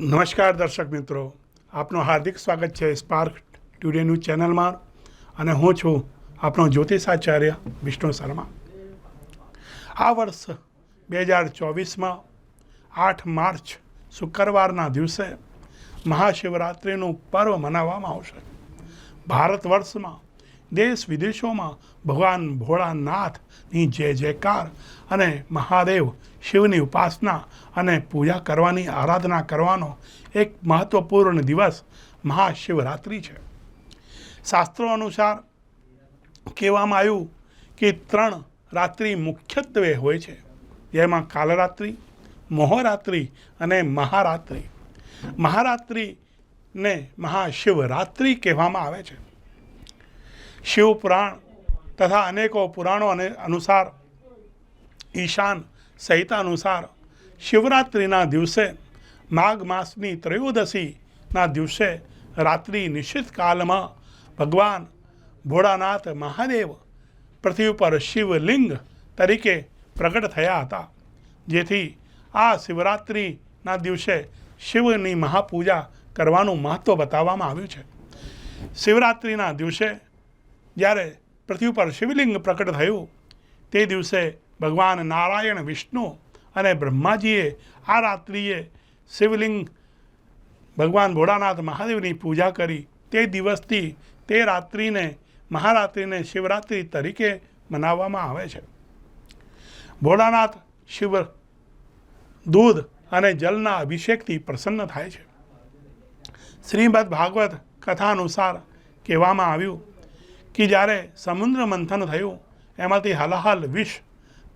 નમસ્કાર દર્શક મિત્રો. આપનું હાર્દિક સ્વાગત છે સ્પાર્ક ટુડે ન્યૂઝ ચેનલમાં અને હું છું આપણો જ્યોતિષાચાર્ય વિષ્ણુ શર્મા. આ વર્ષ બે હજાર ચોવીસમાં આઠ માર્ચ શુક્રવારના દિવસે મહાશિવરાત્રિનું પર્વ મનાવવામાં આવશે. ભારત વર્ષમાં દેશ વિદેશોમાં ભગવાન ભોળાનાથની જય જયકાર અને મહાદેવ શિવની ઉપાસના અને પૂજા કરવાની, આરાધના કરવાનો એક મહત્વપૂર્ણ દિવસ મહાશિવરાત્રિ છે. શાસ્ત્રો અનુસાર કહેવામાં આવ્યું કે ત્રણ રાત્રિ મુખ્યત્વે હોય છે. જેમાં કાલરાત્રિ, મોહરાત્રિ અને મહારાત્રિ. મહારાત્રિને મહાશિવરાત્રિ કહેવામાં આવે છે. શિવ પુરાણ તથા અનેકો પુરાણો અને અનુસાર ઈશાન સહિતા અનુસાર શિવરાત્રિના દિવસે માઘ માસની ત્રયોદશીના દિવસે રાત્રિ નિશ્ચિત કાલમાં ભગવાન ભોળાનાથ મહાદેવ પૃથ્વી પર શિવલિંગ તરીકે પ્રગટ થયા હતા. જેથી આ શિવરાત્રિના દિવસે શિવની મહાપૂજા કરવાનું મહત્ત્વ બતાવવામાં આવ્યું છે. શિવરાત્રિના દિવસે જ્યારે પૃથ્વી પર શિવલિંગ પ્રકટ થયું, તે દિવસે ભગવાન નારાયણ વિષ્ણુ અને બ્રહ્માજીએ આ રાત્રિએ શિવલિંગ ભગવાન ભોળાનાથ મહાદેવની પૂજા કરી. તે દિવસથી તે રાત્રિને મહારાત્રિને શિવરાત્રિ તરીકે મનાવવામાં આવે છે. ભોળાનાથ શિવ દૂધ અને જલના અભિષેકથી પ્રસન્ન થાય છે. શ્રીમદ ભાગવત કથા અનુસાર કહેવામાં આવ્યું કે જ્યારે સમુદ્ર મંથન થયું એમાંથી હલાહલ વિષ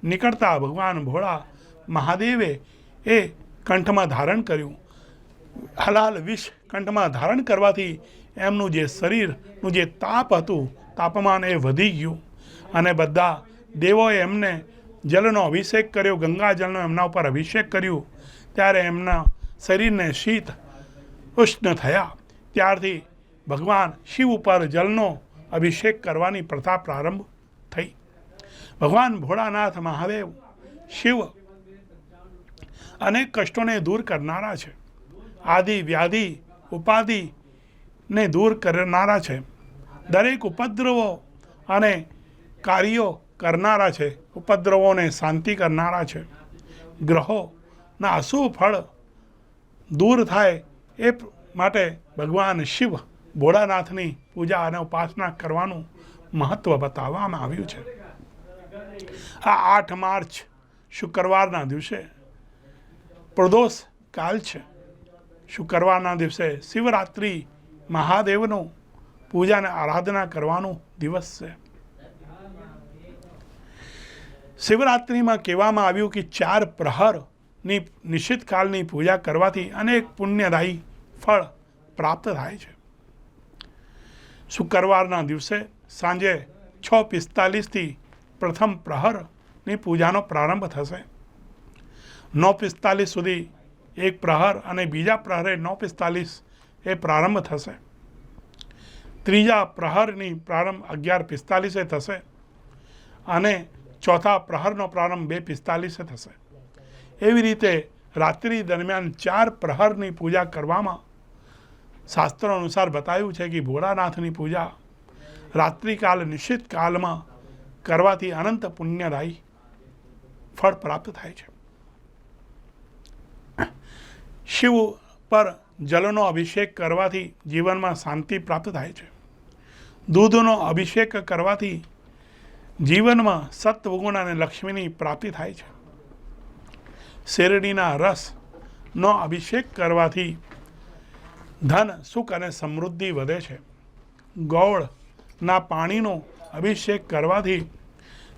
નીકળતા ભગવાન ભોળા મહાદેવે એ કંઠમાં ધારણ કર્યું હલાલ વિષ કંઠમાં ધારણ કરવાથી એમનું જે શરીરનું જે તાપ હતું તાપમાન એ વધી ગયું અને બધા દેવોએ એમને જલનો અભિષેક કર્યો ગંગાજળનો એમના ઉપર અભિષેક કર્યું, ત્યારે એમના શરીરને શીત ઉષ્ણ થયા. ત્યારથી ભગવાન શિવ ઉપર જલનો અભિષેક કરવાની પ્રથા પ્રારંભ થઈ. ભગવાન ભોળાનાથ મહાદેવ શિવ અનેક કષ્ટોને દૂર કરનારા છે. આદિ, વ્યાધિ, ઉપાધિને દૂર કરનારા છે. દરેક ઉપદ્રવો અને કાર્યો કરનારા છે. ઉપદ્રવોને શાંતિ કરનારા છે. ગ્રહોના અશુભ ફળ દૂર થાય એ માટે ભગવાન શિવ ભોળાનાથની પૂજા અને ઉપાસના કરવાનું મહત્ત્વ બતાવવામાં આવ્યું છે. આ આઠ માર્ચ શુક્રવારના દિવસે પ્રદોષ કાલ છે. શુક્રવારના દિવસે શિવરાત્રિ મહાદેવનું પૂજા અને આરાધના કરવાનો દિવસ છે. શિવરાત્રિમાં કહેવામાં આવ્યું કે ચાર પ્રહરની નિશ્ચિત કાળની પૂજા કરવાથી અનેક પુણ્યદાયી ફળ પ્રાપ્ત થાય છે. શુક્રવારના દિવસે સાંજે છ પિસ્તાલીસથી પ્રથમ પ્રહરની પૂજાનો પ્રારંભ થશે. નવ પિસ્તાલીસ સુધી એક પ્રહર અને બીજા પ્રહરે નવ પિસ્તાલીસ એ પ્રારંભ થશે. ત્રીજા પ્રહરની પ્રારંભ અગિયાર પિસ્તાલીસે થશે અને ચોથા પ્રહરનો પ્રારંભ બે પિસ્તાલીસે થશે. એવી રીતે રાત્રિ દરમિયાન ચાર પ્રહરની પૂજા કરવામાં શાસ્ત્રો અનુસાર બતાવ્યું છે કે ભોળાનાથની પૂજા રાત્રિકાલ નિશ્ચિત કાલમાં કરવાથી અનંત પુણ્યદાયી ફળ પ્રાપ્ત થાય છે. શિવ પર જલનો અભિષેક કરવાથી જીવનમાં શાંતિ પ્રાપ્ત થાય છે. દૂધનો અભિષેક કરવાથી જીવનમાં સત્વગુણ અને લક્ષ્મીની પ્રાપ્તિ થાય છે. શેરડીના રસનો અભિષેક કરવાથી ધન, સુખ અને સમૃદ્ધિ વધે છે. ગોળના પાણીનો અભિષેક કરવાથી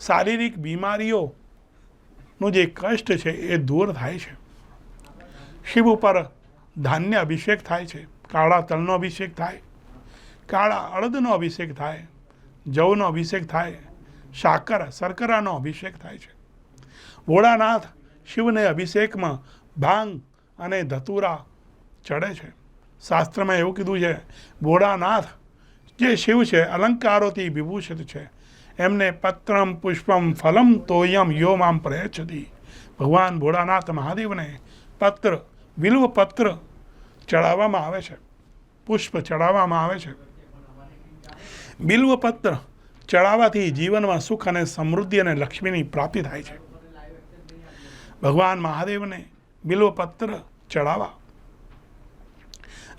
શારીરિક બીમારીઓનું જે કષ્ટ છે એ દૂર થાય છે. શિવ ઉપર ધાન્ય અભિષેક થાય છે. કાળા તલનો અભિષેક થાય, કાળા અડદનો અભિષેક થાય, જવનો અભિષેક થાય, સાકર શર્કરાનો અભિષેક થાય છે. ભોળાનાથ શિવને અભિષેકમાં ભાંગ અને ધતુરા ચડે છે. શાસ્ત્રમાં એવું કીધું છે, ભોળાનાથ, જે શિવ છે, અલંકારોથી વિભૂષિત છે. એમને પત્રમ પુષ્પમ ફલમ તોયમ યો મામ પ્રયચ્છતી. ભગવાન ભોળાનાથ મહાદેવને પત્ર, વિલ્વ પત્ર ચડાવવામાં આવે છે. પુષ્પ ચડાવવામાં આવે છે. બિલ્વપત્ર ચડાવવાથી જીવનમાં સુખ અને સમૃદ્ધિ અને લક્ષ્મીની પ્રાપ્તિ થાય છે. ભગવાન મહાદેવને બિલ્વપત્ર ચડાવવા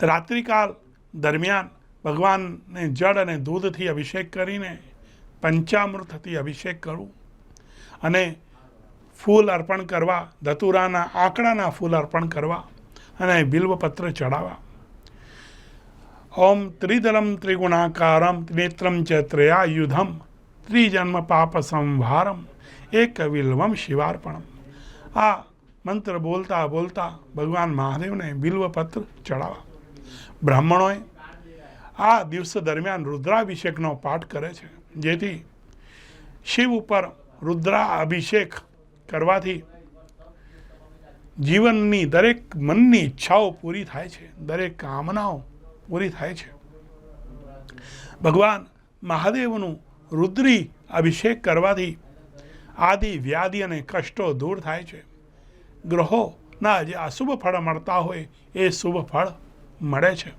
રાત્રિકાળ દરમિયાન ભગવાનને જળ અને દૂધથી અભિષેક કરીને પંચામૃતથી અભિષેક કરવું અને ફૂલ અર્પણ કરવા, ધતુરાના આંકડાના ફૂલ અર્પણ કરવા અને બિલ્વપત્ર ચડાવવા. ઓમ ત્રિદલમ ત્રિગુણાકારમ નેત્રમ ચ ત્રયાયુધમ, ત્રિજન્મ પાપ સંહારમ એક વિલ્વમ શિવાર્પણમ. આ મંત્ર બોલતા બોલતા ભગવાન મહાદેવને બિલ્વપત્ર ચડાવવા. બ્રાહ્મણોએ આ દિવસ દરમિયાન રુદ્રાભિષેકનો પાઠ કરે છે. જેથી શિવ ઉપર રુદ્રાભિષેક કરવાથી જીવનની દરેક મનની ઈચ્છાઓ પૂરી થાય છે. દરેક કામનાઓ પૂરી થાય છે. ભગવાન મહાદેવનું રુદ્રી અભિષેક કરવાથી આદિ, વ્યાધિ અને કષ્ટો દૂર થાય છે. ગ્રહોના જે અશુભ ફળ મળતા હોય એ શુભ ફળ મળે છે.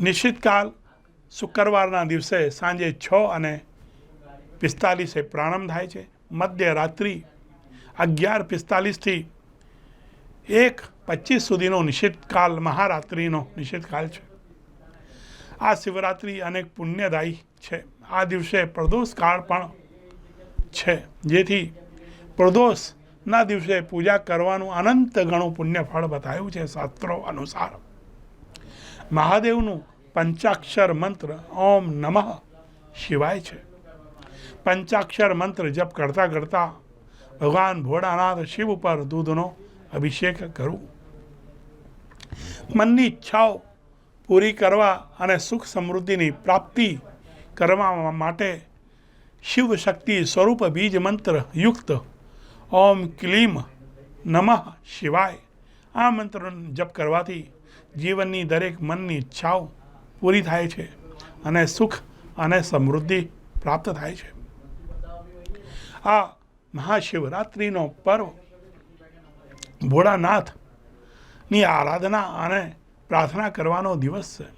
નિશ્ચિતકાલ શુક્રવારના દિવસે સાંજે છ અને પિસ્તાલીસે પ્રારંભ થાય છે. મધ્યરાત્રિ અગિયાર પિસ્તાલીસથી એક પચીસ સુધીનો નિશ્ચિતકાલ, મહારાત્રિનો નિશ્ચિતકાલ છે. આ શિવરાત્રિ અનેક પુણ્યદાયી છે. આ દિવસે પ્રદોષ કાળ પણ છે. જેથી પ્રદોષના દિવસે પૂજા કરવાનું અનંત ગણું પુણ્ય ફળ બતાવ્યું છે શાસ્ત્રો અનુસાર. મહાદેવનું પંચાક્ષર મંત્ર ઓમ નમઃ શિવાય છે. પંચાક્ષર મંત્ર જપ કરતાં કરતાં ભગવાન ભોળાનાથ શિવ ઉપર દૂધનો અભિષેક કરવું મનની ઈચ્છાઓ પૂરી કરવા અને સુખ સમૃદ્ધિની પ્રાપ્તિ કરવા માટે શિવ શક્તિ સ્વરૂપ બીજ મંત્ર યુક્ત ઓમ ક્લીમ નમઃ શિવાય. આ મંત્ર જપ કરવાથી જીવનની દરેક મનની ઈચ્છાઓ પૂરી થાય છે અને સુખ અને સમૃદ્ધિ પ્રાપ્ત થાય છે. આ મહાશિવરાત્રિનો પર્વ ભોળાનાથની આરાધના અને પ્રાર્થના કરવાનો દિવસ છે,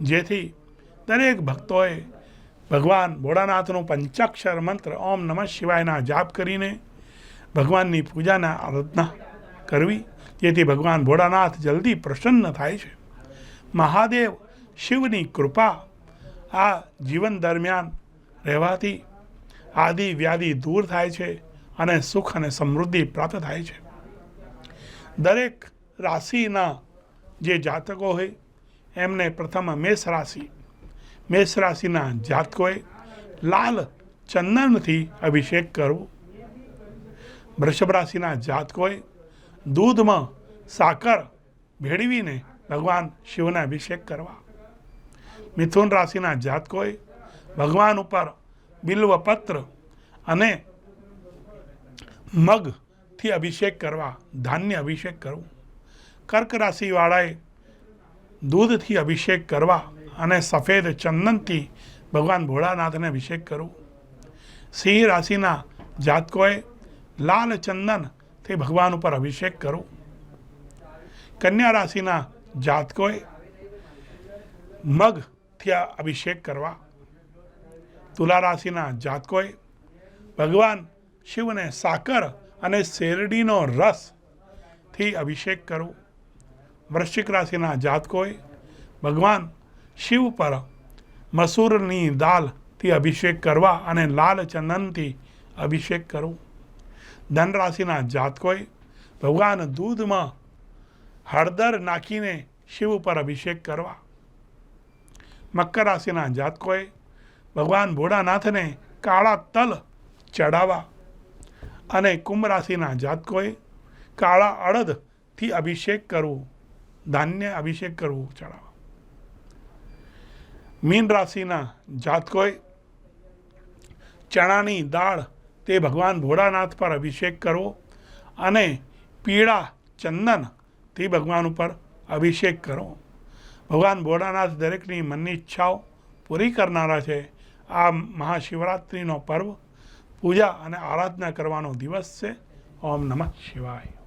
જેથી દરેક ભક્તોએ ભગવાન ભોળાનાથનો પંચાક્ષર મંત્ર ઓમ નમઃ શિવાયના જાપ કરીને ભગવાનની પૂજાના આરાધના કરવી, જેથી ભગવાન ભોળાનાથ જલ્દી પ્રસન્ન થાય છે. મહાદેવ શિવની કૃપા આ જીવન દરમિયાન રહેવાથી આદિ વ્યાધિ દૂર થાય છે અને સુખ અને સમૃદ્ધિ પ્રાપ્ત થાય છે. દરેક રાશિના જે જાતકો હોય, એમને પ્રથમ મેષ રાશિ. મેષ રાશિના જાતકોએ લાલ ચંદનથી અભિષેક કરવો. વૃષભ રાશિના જાતકોએ દૂધમાં સાકર ભેળવીને ભગવાન શિવને અભિષેક કરવા. મિથુન રાશિના જાતકોએ ભગવાન ઉપર બિલ્વપત્ર અને મગથી અભિષેક કરવા, ધાન્ય અભિષેક કરવું. કર્ક રાશિવાળાએ દૂધથી અભિષેક કરવા અને સફેદ ચંદનથી ભગવાન ભોળાનાથને અભિષેક કરવું. સિંહ રાશિના જાતકોએ લાલ ચંદનથી ભગવાન ઉપર અભિષેક કરો. કન્યા રાશિના જાતકોએ મગથી અભિષેક કરવા. તુલા રાશિના જાતકોએ ભગવાન શિવને સાકર અને શેરડીનો રસથી અભિષેક કરવો વૃશ્ચિક રાશિના જાતકોએ ભગવાન શિવ પર મસૂરની દાલથી અભિષેક કરવા અને લાલ ચંદનથી અભિષેક કરવો ધન રાશિના જાતકોએ ભગવાન દૂધમાં હળદર નાખીને શિવ ઉપર અભિષેક કરવા. મકર રાશિના જાતકોએ ભગવાન ભોળાનાથને કાળા તલ ચડાવવા અને કુંભ રાશિના જાતકોએ કાળા અડદથી અભિષેક કરવું, ધાન્ય અભિષેક કરવું ચડાવવા. મીન રાશિના જાતકોએ ચણાની દાળ તે ભગવાન ભોળાનાથ પર અભિષેક કરવો અને પીળા ચંદનથી ભગવાન ઉપર અભિષેક કરવો ભગવાન ભોળાનાથ દરેકની મનની ઈચ્છાઓ પૂરી કરનારા છે. આ મહાશિવરાત્રિનો પર્વ. પૂજા અને આરાધના કરવાનો દિવસ છે. ઓમ નમઃ શિવાય.